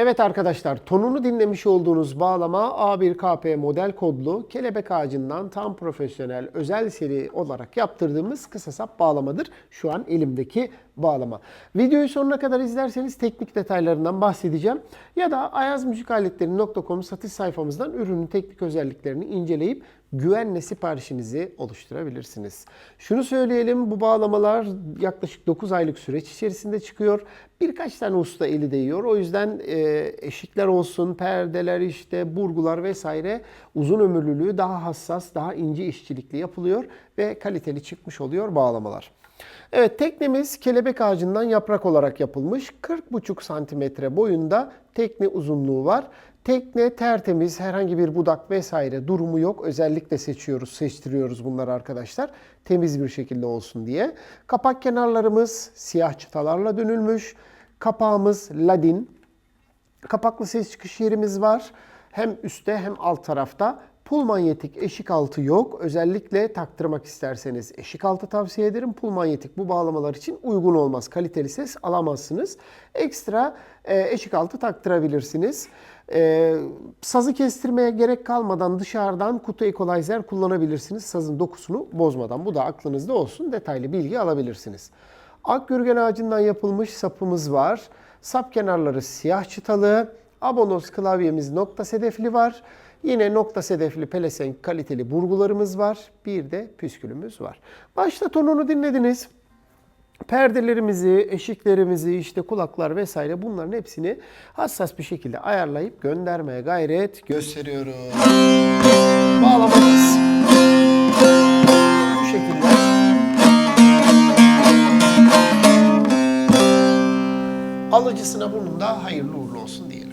Evet arkadaşlar tonunu dinlemiş olduğunuz bağlama A1KP model kodlu kelebek ağacından tam profesyonel özel seri olarak yaptırdığımız kısa sap bağlamadır. Şu an elimdeki bağlama. Videoyu sonuna kadar izlerseniz teknik detaylarından bahsedeceğim. Ya da ayazmüzikaletleri.com satış sayfamızdan ürünün teknik özelliklerini inceleyip güvenle siparişinizi oluşturabilirsiniz. Şunu söyleyelim bu bağlamalar yaklaşık 9 aylık süreç içerisinde çıkıyor. Birkaç tane usta eli değiyor. O yüzden e, eşikler olsun, perdeler işte, burgular vesaire uzun ömürlülüğü daha hassas, daha ince işçilikli yapılıyor ve kaliteli çıkmış oluyor bağlamalar. Evet teknemiz kelebek ağacından yaprak olarak yapılmış. 40,5 santimetre boyunda tekne uzunluğu var. Tekne tertemiz, herhangi bir budak vesaire durumu yok. Özellikle seçiyoruz, seçtiriyoruz bunları arkadaşlar. Temiz bir şekilde olsun diye. Kapak kenarlarımız siyah çıtalarla dönülmüş. Kapağımız ladin. Kapaklı ses çıkış yerimiz var. Hem üstte hem alt tarafta. Pul manyetik eşik altı yok. Özellikle taktırmak isterseniz eşik altı tavsiye ederim. Pul manyetik bu bağlamalar için uygun olmaz. Kaliteli ses alamazsınız. Ekstra e, eşik altı taktırabilirsiniz. E, sazı kestirmeye gerek kalmadan dışarıdan kutu equalizer kullanabilirsiniz. Sazın dokusunu bozmadan. Bu da aklınızda olsun. Detaylı bilgi alabilirsiniz. Akgürgen ağacından yapılmış sapımız var. Sap kenarları siyah çıtalı. Abonos klavyemiz nokta sedefli var. Yine nokta sedefli pelesenk kaliteli burgularımız var. Bir de püskülümüz var. Başta tonunu dinlediniz. Perdelerimizi, eşiklerimizi, işte kulaklar vesaire bunların hepsini hassas bir şekilde ayarlayıp göndermeye gayret gösteriyoruz. Bağlamamız bu şekilde. Alıcısına bunun da hayırlı uğurlu olsun diyelim.